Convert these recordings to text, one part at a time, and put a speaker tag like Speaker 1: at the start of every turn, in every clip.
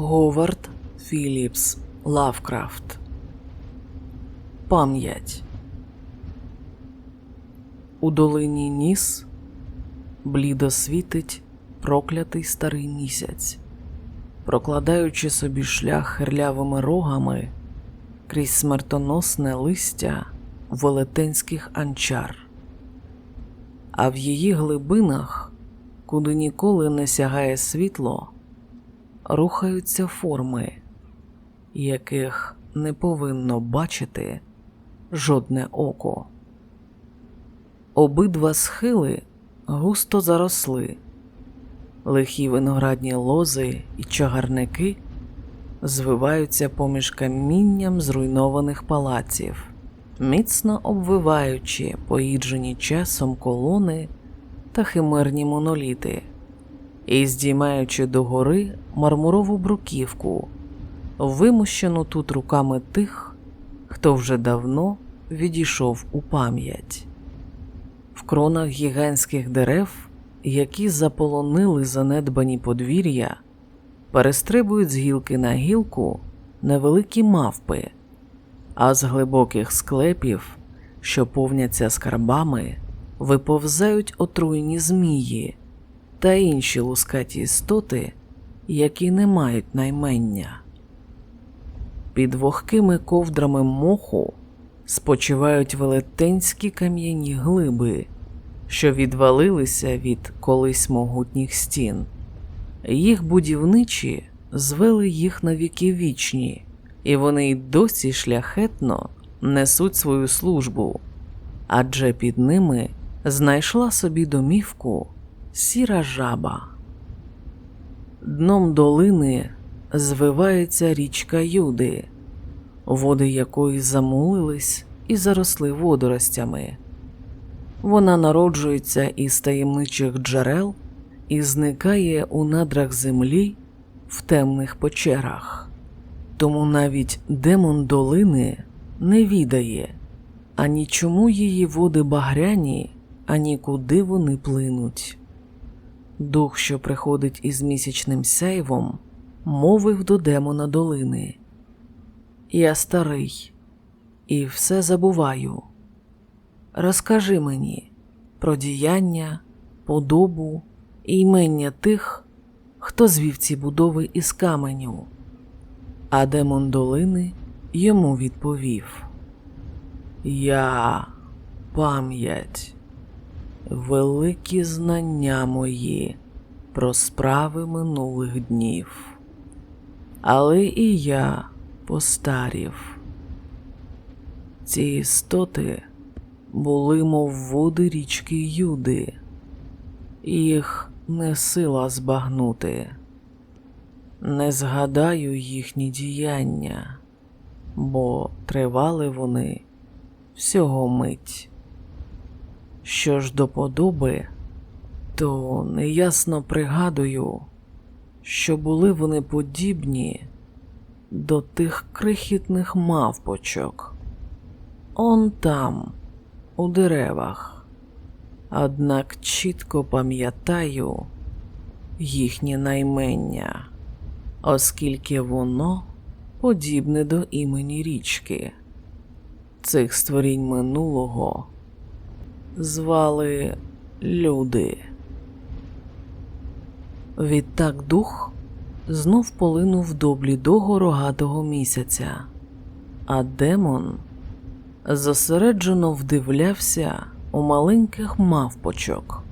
Speaker 1: Говард Філіпс Лавкрафт. Пам'ять. У долині Ніс блідо світить проклятий старий місяць, прокладаючи собі шлях хирлявими рогами крізь смертоносне листя велетенських анчар, а в її глибинах, куди ніколи не сягає світло, рухаються форми, яких не повинно бачити жодне око. Обидва схили густо заросли, лихі виноградні лози і чагарники звиваються поміж камінням зруйнованих палаців, міцно обвиваючи поїджені часом колони та химерні моноліти і здіймаючи догори мармурову бруківку, вимущену тут руками тих, хто вже давно відійшов у пам'ять. В кронах гігантських дерев, які заполонили занедбані подвір'я, перестрибують з гілки на гілку невеликі мавпи, а з глибоких склепів, що повняться скарбами, виповзають отруйні змії та інші лускаті істоти, які не мають наймення. Під вогкими ковдрами моху спочивають велетенські кам'яні глиби, що відвалилися від колись могутніх стін. Їх будівничі звели їх на віки вічні, і вони й досі шляхетно несуть свою службу, адже під ними знайшла собі домівку сіра жаба. Дном долини звивається річка Юди, води якої замулились і заросли водоростями. Вона народжується із таємничих джерел і зникає у надрах землі в темних печерах. Тому навіть демон долини не відає ані чому її води багряні, ані куди вони плинуть. Дух, що приходить із місячним сяйвом, мовив до демона долини. Я старий і все забуваю. Розкажи мені про діяння, подобу і ймення тих, хто звів ці будови із каменю. А демон долини йому відповів: Я пам'ять, великі знання мої про справи минулих днів, але і я постарів. Ці істоти були, мов води річки Юди, їх не сила збагнути. Не згадаю їхні діяння, бо тривали вони всього мить. Що ж до подоби, то неясно пригадую, що були вони подібні до тих крихітних мавпочок. Он там, у деревах, однак чітко пам'ятаю їхнє наймення, оскільки воно подібне до імені річки. Цих створінь минулого звали люди. Відтак дух знов полинув до блідого рогатого місяця, а демон зосереджено вдивлявся у маленьких мавпочок,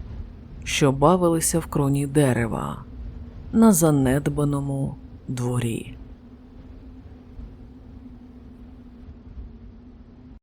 Speaker 1: що бавилися в кроні дерева на занедбаному дворі.